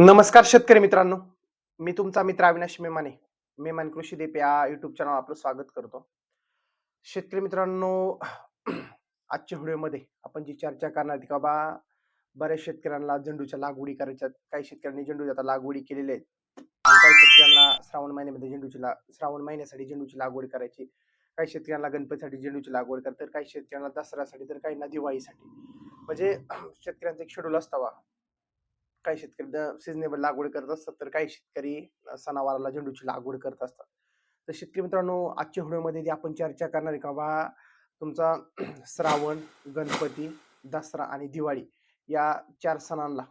नमस्कार शेतकरी मित्रांनो. मी तुमचा मित्र अविनाश मेमाने. मेमान कृषी देप या युट्यूब चॅनल आपलं स्वागत करतो. शेतकरी मित्रांनो आजच्या व्हिडिओमध्ये आपण जी चर्चा करणार की बाबा बऱ्याच शेतकऱ्यांना झेंडूच्या लागवडी करायच्या काही शेतकऱ्यांनी झेंडूच्या आता लागवडी केलेल्या आहेत. काही शेतकऱ्यांना श्रावण महिन्यामध्ये झेंडूची ला श्रावण महिन्यासाठी झेंडूची लागवड करायची. काही शेतकऱ्यांना गणपतीसाठी झेंडूची लागवड करतात. तर काही शेतकऱ्यांना दसऱ्यासाठी तर काहींना दिवाळीसाठी. म्हणजे शेतकऱ्यांचा एक शेड्यूल असतावा काही शेतकरी सिजनेबल लागवड करत असतात तर काही शेतकरी सणावाराला झेंडूची लागवड करत असतात. तर शेतकरी मित्रांनो आजच्या व्हिडिओमध्ये आपण चर्चा करणार आहे का बा तुमचा श्रावण गणपती दसरा आणि दिवाळी या चार सणांना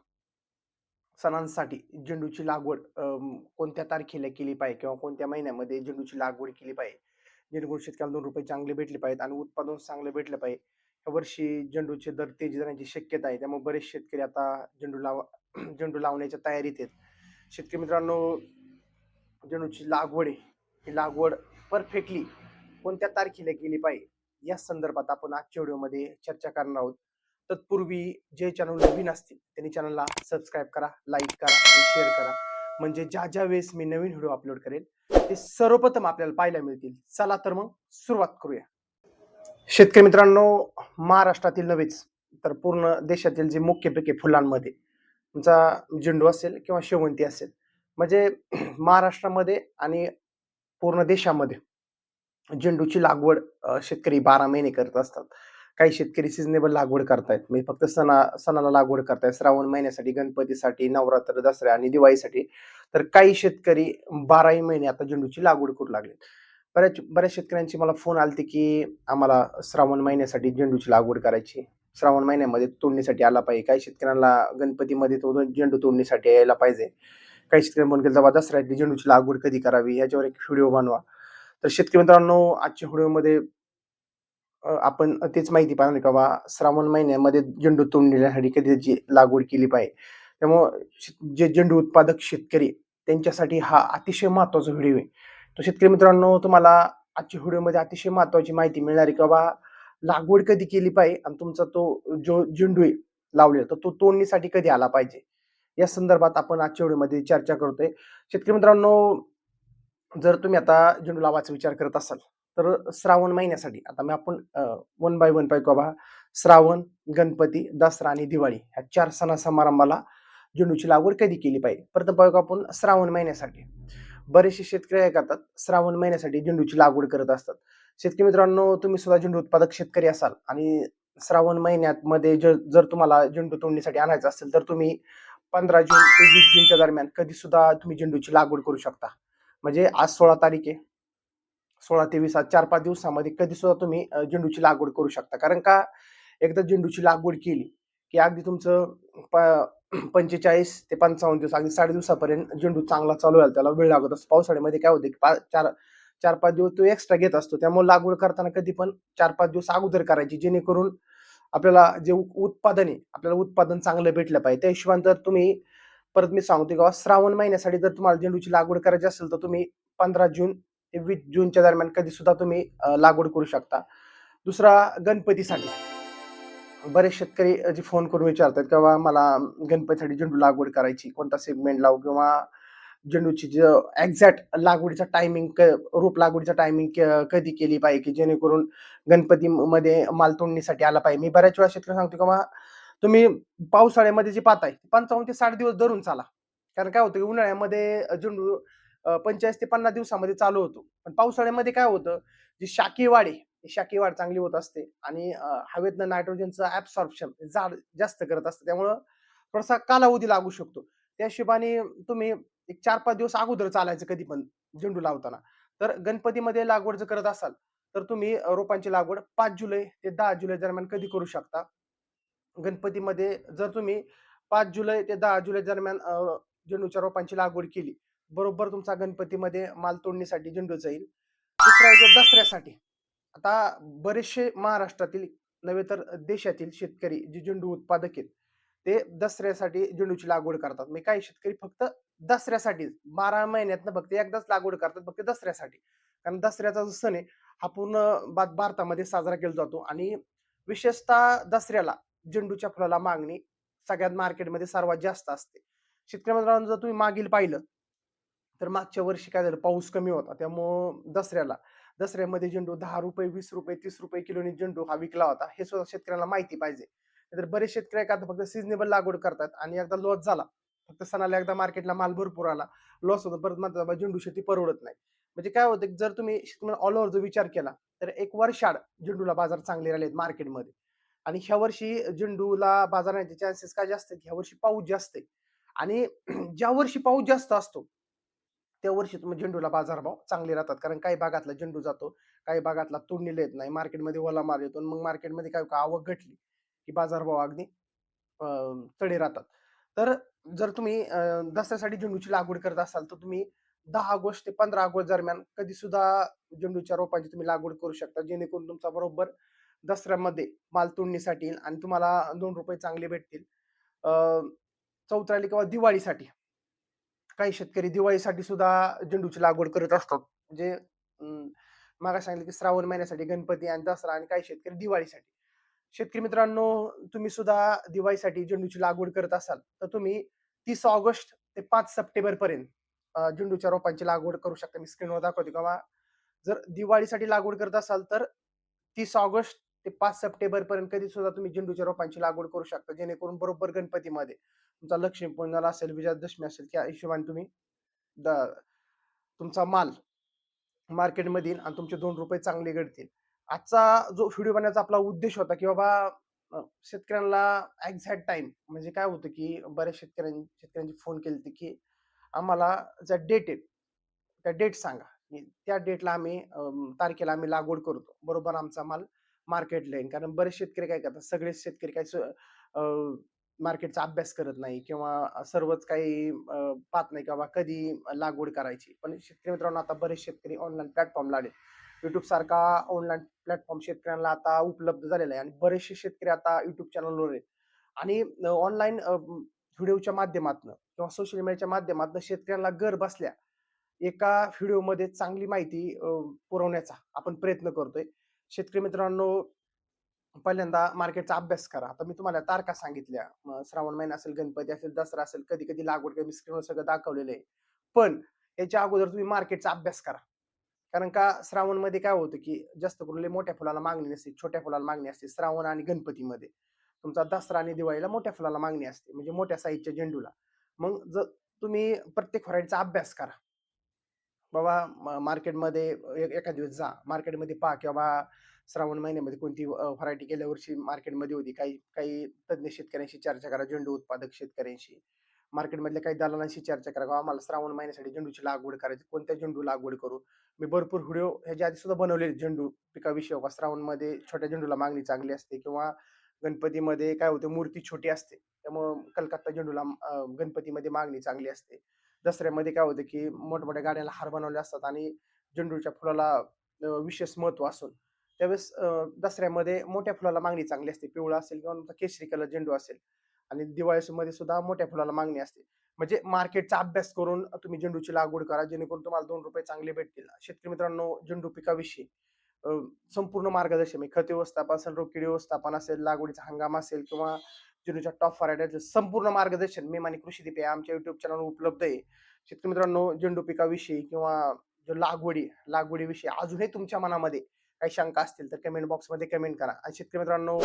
सणांसाठी झेंडूची लागवड कोणत्या तारखेला केली पाहिजे किंवा कोणत्या महिन्यामध्ये झेंडूची लागवड केली पाहिजे? जेणेकरून शेतकऱ्याला दोन रुपये चांगले भेटले पाहिजेत आणि उत्पादन चांगले भेटले पाहिजे. या वर्षी झेंडूचे दर तेजी जाण्याची शक्यता आहे. त्यामुळे बरेच शेतकरी आता झेंडू लावा झेंडू लावण्याच्या तयारीत आहेत. शेतकरी मित्रांनो झेंडूची लागवड आहे. ही लागवड परफेक्टली कोणत्या तारखेला केली पाहिजे या संदर्भात आपण आजच्या व्हिडिओमध्ये चर्चा करणार आहोत. तत्पूर्वी जे चॅनल नवीन असतील त्यांनी चॅनलला सबस्क्राईब करा लाईक करा आणि शेअर करा. म्हणजे ज्या ज्या वेळेस मी नवीन व्हिडिओ अपलोड करेल ते सर्वप्रथम आपल्याला पाहायला मिळतील. चला तर मग सुरुवात करूया. शेतकरी मित्रांनो महाराष्ट्रातील नव्हेच तर पूर्ण देशातील जे मुख्य पिके फुलांमध्ये तुमचा झेंडू असेल किंवा शेवंती असेल. म्हणजे महाराष्ट्रामध्ये आणि पूर्ण देशामध्ये झेंडूची लागवड शेतकरी बारा महिने करत असतात. काही शेतकरी सिजनेबल लागवड करतायत. म्हणजे फक्त सणा सणाला लागवड करतायत. श्रावण महिन्यासाठी गणपतीसाठी नवरात्र दसऱ्या आणि दिवाळीसाठी. तर काही शेतकरी बाराही महिने आता झेंडूची लागवड करू लागले बऱ्याच बऱ्याच शेतकऱ्यांची मला फोन आलते की आम्हाला श्रावण महिन्यासाठी झेंडूची लागवड करायची. श्रावण महिन्यामध्ये तोडणीसाठी आला पाहिजे. काही शेतकऱ्यांना गणपतीमध्ये तो झेंडू तोडणीसाठी यायला पाहिजे. काही शेतकऱ्यांनी म्हणून केला जेव्हा दसऱ्यातली झेंडूची लागवड कधी करावी याच्यावर एक व्हिडिओ बनवा. तर शेतकरी मित्रांनो आजच्या व्हिडिओमध्ये आपण तेच माहिती पाहणार का बा श्रावण महिन्यामध्ये झेंडू तोडणीसाठी कधी त्याची लागवड केली पाहिजे. त्यामुळं शेत- जे झेंडू उत्पादक शेतकरी त्यांच्यासाठी हा अतिशय महत्त्वाचा व्हिडिओ आहे. तर शेतकरी मित्रांनो तुम्हाला आजच्या व्हिडिओमध्ये अतिशय महत्वाची माहिती मिळणार आहे का बा? लागवड कधी केली पाहिजे आणि तुमचा तो जो झेंडू आहे लावलेला तर तो तोडणीसाठी कधी आला पाहिजे? या संदर्भात आपण आजच्या व्हिडिओमध्ये चर्चा करतोय. शेतकरी मित्रांनो जर तुम्ही आता झेंडू लावायचा विचार करत असाल तर श्रावण महिन्यासाठी आता मी आपण वन बाय वन पाहिजे बाबा श्रावण गणपती दसरा आणि दिवाळी ह्या चार सणा समारंभाला झेंडूची लागवड कधी केली पाहिजे? प्रथम पाहू का आपण श्रावण महिन्यासाठी. बरेचसे शेतकरी काय करतात श्रावण महिन्यासाठी झेंडूची लागवड करत असतात. शेतकरी मित्रांनो तुम्ही सुद्धा झेंडू उत्पादक शेतकरी असाल आणि श्रावण महिन्यात मध्ये जर जर तुम्हाला झेंडू तोडणीसाठी आणायचं असेल तर तुम्ही पंधरा जून ते वीस जूनच्या दरम्यान कधी सुद्धा तुम्ही झेंडूची लागवड करू शकता. म्हणजे आज सोळा तारीख आहे. सोळा ते वीस आज चार पाच दिवसामध्ये कधी सुद्धा तुम्ही झेंडूची लागवड करू शकता. कारण का एकदा झेंडूची लागवड केली की अगदी तुमचं प- पंचेचाळीस ते पंचावन्न दिवस अगदी साडे दिवसापर्यंत झेंडू चांगला चालू व्हायला त्याला वेळ लागत असतो. पावसाळ्यामध्ये काय होतं की पा- चार चार पाच दिवस तो एक्स्ट्रा घेत असतो. त्यामुळे लागवड करताना कधी पण चार पाच दिवस अगोदर करायची जेणेकरून आपल्याला जे उ- उत्पादन आहे आपल्याला उत्पादन चांगलं भेटलं पाहिजे. त्या हिशोबाने जर तुम्ही परत मी सांगतो किंवा श्रावण महिन्यासाठी जर तुम्हाला झेंडूची लागवड करायची असेल तर तुम्ही पंधरा जून ते वीस जूनच्या दरम्यान कधी सुद्धा तुम्ही लागवड करू शकता. दुसरा गणपतीसाठी. बरेच शेतकरी जे फोन करून विचारतात किंवा मला गणपतीसाठी झेंडू लागवड करायची कोणता सेगमेंट लावू किंवा झेंडूची जे एक्झॅक्ट लागवडीचा टायमिंग रोप लागवडीचा टायमिंग कधी केली पाहिजे की जेणेकरून गणपतीमध्ये माल तोडणीसाठी आला पाहिजे? मी बऱ्याच वेळा शेतकरी सांगतो किंवा तुम्ही पावसाळ्यामध्ये जे पाहताय पंचावन्न ते साठ दिवस धरून चाला. कारण काय होतं की उन्हाळ्यामध्ये झेंडू पंचेचाळीस ते पन्नास दिवसामध्ये चालू होतो. पण पावसाळ्यामध्ये काय होतं जी शाकीय वाढ आहे वाढ चांगली होत असते आणि हवेतनं नायट्रोजनचं ऍब्सॉर्प्शन झाड जास्त करत असतं. त्यामुळं थोडासा कालावधी लागू शकतो. त्या हिशोबाने तुम्ही एक चार पाच दिवस अगोदर चालायचं कधी पण झेंडू लावताना. तर गणपतीमध्ये लागवड जर करत असाल तर तुम्ही रोपांची लागवड पाच जुलै ते दहा जुलै दरम्यान कधी करू शकता. गणपतीमध्ये जर तुम्ही पाच जुलै ते दहा जुलै दरम्यान झेंडूच्या रोपांची लागवड केली बरोबर तुमचा गणपतीमध्ये माल तोडणीसाठी झेंडूचा जाईल. दुसरा येतो दसऱ्यासाठी. आता बरेचसे महाराष्ट्रातील नव्हे तर देशातील शेतकरी जे झेंडू उत्पादक आहेत ते दसऱ्यासाठी झेंडूची लागवड करतात. म्हणजे काही शेतकरी फक्त दसऱ्यासाठी. बारा महिन्यात फक्त एकदाच लागवड करतात फक्त दसऱ्यासाठी. कारण दसऱ्याचा जो सण आहे हा पूर्ण भारतामध्ये साजरा केला जातो. आणि विशेषतः दसऱ्याला झेंडूच्या फुलाला मागणी सगळ्यात मार्केटमध्ये सर्वात जास्त असते. शेतकरी मित्रांनो जर तुम्ही मागील पाहिलं तर मागच्या वर्षी काय झालं पाऊस कमी होता. त्यामुळं दसऱ्याला दसऱ्यामध्ये झेंडू दहा रुपये वीस रुपये तीस रुपये किलोनी झेंडू हा विकला होता. हे सुद्धा शेतकऱ्याला माहिती पाहिजे. तर बरेच शेतकरी काय फक्त सिजनेबल लागवड करतात आणि एकदा लॉस झाला फक्त सणाला एकदा मार्केटला माल भरपूर आला लॉस होतो परत म्हणतात बाबा झेंडू शेती परवडत नाही. म्हणजे काय होतं की जर तुम्ही ऑल ओव्हर जर विचार केला तर एक वर्षाड झेंडूला बाजार चांगले राहिले मार्केटमध्ये आणि ह्या वर्षी झेंडूला बाजार येण्याचे चान्सेस काय जास्त आहेत? ह्या वर्षी पाऊस जास्त आहे. आणि ज्या वर्षी पाऊस जास्त असतो त्या वर्षी तुम्ही झेंडूला बाजारभाव चांगले राहतात. कारण काही भागातला झेंडू जातो काही भागातला तोडणीला येत नाही. मार्केटमध्ये ओला मार येतो आणि मग मार्केटमध्ये काय आवक घटली की बाजारभाव अगदी चढे राहतात. तर जर तुम्ही दसऱ्यासाठी झेंडूची लागवड करत असाल तर तुम्ही दहा ऑगस्ट ते पंधरा ऑगस्ट दरम्यान कधी सुद्धा झेंडूच्या रोपांची तुम्ही लागवड करू शकता जेणेकरून तुमचा बरोबर दसऱ्यामध्ये माल तोडणीसाठी येईल आणि तुम्हाला दोन रुपये चांगले भेटतील. अं, किंवा दिवाळीसाठी काही शेतकरी दिवाळीसाठी सुद्धा झेंडूची लागवड करत असतात. म्हणजे मागा सांगितलं की श्रावण महिन्यासाठी गणपती आणि दसरा आणि काही शेतकरी दिवाळीसाठी. शेतकरी मित्रांनो तुम्ही सुद्धा दिवाळीसाठी झेंडूची लागवड करत असाल तर तुम्ही तीस ऑगस्ट ते पाच सप्टेंबर पर्यंत झेंडूच्या रोपांची लागवड करू शकता. मी स्क्रीनवर दाखवते किंवा जर दिवाळीसाठी लागवड करत असाल तर तीस ऑगस्ट ते पाच सप्टेंबर पर्यंत कधी सुद्धा तुम्ही झेंडूच्या रोपांची लागवड करू शकता. जेणेकरून बरोबर गणपतीमध्ये तुमचा लक्ष्मी पूजनाला असेल विजयादशमी असेल त्या हिशोबाने तुम्ही द- तुमचा माल मार्केटमध्ये आणि तुमचे दोन रुपये चांगले घडतील. आजचा जो व्हिडिओ बनवण्याचा आपला उद्देश होता की बाबा शेतकऱ्यांना एक्झॅक्ट टाइम म्हणजे काय होतं की बऱ्याच शेतकऱ्यांनी शेतकऱ्यांची फोन केली की आम्हाला ज्या डेट आहे त्या डेट सांगा. त्या डेटला आम्ही तारखेला आम्ही लागवड करतो. बरोबर आमचा माल मार्केटला येईल कारण बरेच शेतकरी काय करतात सगळेच शेतकरी काय मार्केटचा अभ्यास करत नाही किंवा सर्वच काही पाहत नाही किंवा कधी लागवड करायची. पण शेतकरी मित्रांनो आता बरेच शेतकरी ऑनलाईन प्लॅटफॉर्मला आले युट्यूब सारखा ऑनलाईन प्लॅटफॉर्म शेतकऱ्यांना आता उपलब्ध झालेला आहे आणि बरेचसे शेतकरी आता युट्यूब चॅनलवर आहेत. आणि ऑनलाईन व्हिडिओच्या माध्यमातून किंवा सोशल मीडियाच्या माध्यमातून शेतकऱ्यांना घर बसल्या एका व्हिडिओमध्ये चांगली माहिती पुरवण्याचा आपण प्रयत्न करतोय. शेतकरी मित्रांनो पहिल्यांदा मार्केटचा अभ्यास करा. आता मी तुम्हाला तारखा सांगितल्या. श्रावण महिना असेल गणपती असेल दसरा असेल कधी कधी लागवड कधी स्क्रीनवर सगळं दाखवलेलं आहे. पण याच्या अगोदर तुम्ही मार्केटचा अभ्यास करा. कारण का श्रावणमध्ये काय होतं की जास्त करून लय मोठ्या फुलाला मागणी नसते छोट्या फुलाला मागणी असते श्रावण आणि गणपतीमध्ये. तुमचा दसरा आणि दिवाळीला मोठ्या फुलाला मागणी असते म्हणजे मोठ्या साईजच्या झेंडूला. मग जर तुम्ही प्रत्येक व्हरायटीचा अभ्यास करा. बाबा मार्केटमध्ये एखाद दिवस जा. मार्केटमध्ये पहा की बाबा श्रावण महिन्यामध्ये कोणती व्हरायटी गेल्या वर्षी मार्केटमध्ये होती. काही काही तज्ज्ञ शेतकऱ्यांशी चर्चा करा झेंडू उत्पादक शेतकऱ्यांशी. मार्केटमधल्या काही दलालांशी चर्चा करा. आम्हाला श्रावण महिन्यासाठी झेंडूची लागवड करायची. कोणत्या झेंडू लागवड करू? मी भरपूर व्हिडिओ ह्याच्या आधी सुद्धा बनवलेले झेंडू पिकाविषयी. श्रावणमध्ये छोट्या झेंडूला मागणी चांगली असते किंवा गणपतीमध्ये काय होते मूर्ती छोटी असते. त्यामुळं कलकत्ता झेंडूला गणपतीमध्ये मागणी चांगली असते. दसऱ्यामध्ये काय होतं की मोठमोठ्या गाड्याला हार बनवले असतात आणि झेंडूच्या फुलाला विशेष महत्त्व असून त्यावेळेस दसऱ्यामध्ये मोठ्या फुलाला मागणी चांगली असते. पिवळा असेल किंवा केशरी कलर झेंडू असेल आणि दिवाळीमध्ये सुद्धा मोठ्या फुलाला मागणी असते. म्हणजे मार्केटचा अभ्यास करून तुम्ही झेंडूची लागवड करा जेणेकरून तुम्हाला दोन रुपये चांगले भेटतील. शेतकरी मित्रांनो झेंडू पिकाविषयी संपूर्ण मार्गदर्शन खत व्यवस्थापन असेल रोग व्यवस्थापन असेल लागवडीचा हंगाम असेल किंवा झेंडूच्या टॉप व्हरायटी संपूर्ण मार्गदर्शन मी आणि कृषी दीप या आमच्या युट्यूब चॅनलवर उपलब्ध आहे. शेतकरी मित्रांनो झेंडू पिकाविषयी किंवा जो लागवडी लागवडीविषयी अजूनही तुमच्या मनामध्ये काही शंका असतील तर कमेंट बॉक्समध्ये कमेंट करा. आणि शेतकरी मित्रांनो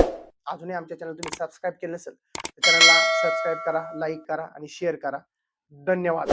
अजूनही आमच्या चॅनल तुम्ही सबस्क्राईब केलं नसेल तर चॅनलला सबस्क्राईब करा लाईक करा आणि शेअर करा. धन्यवाद.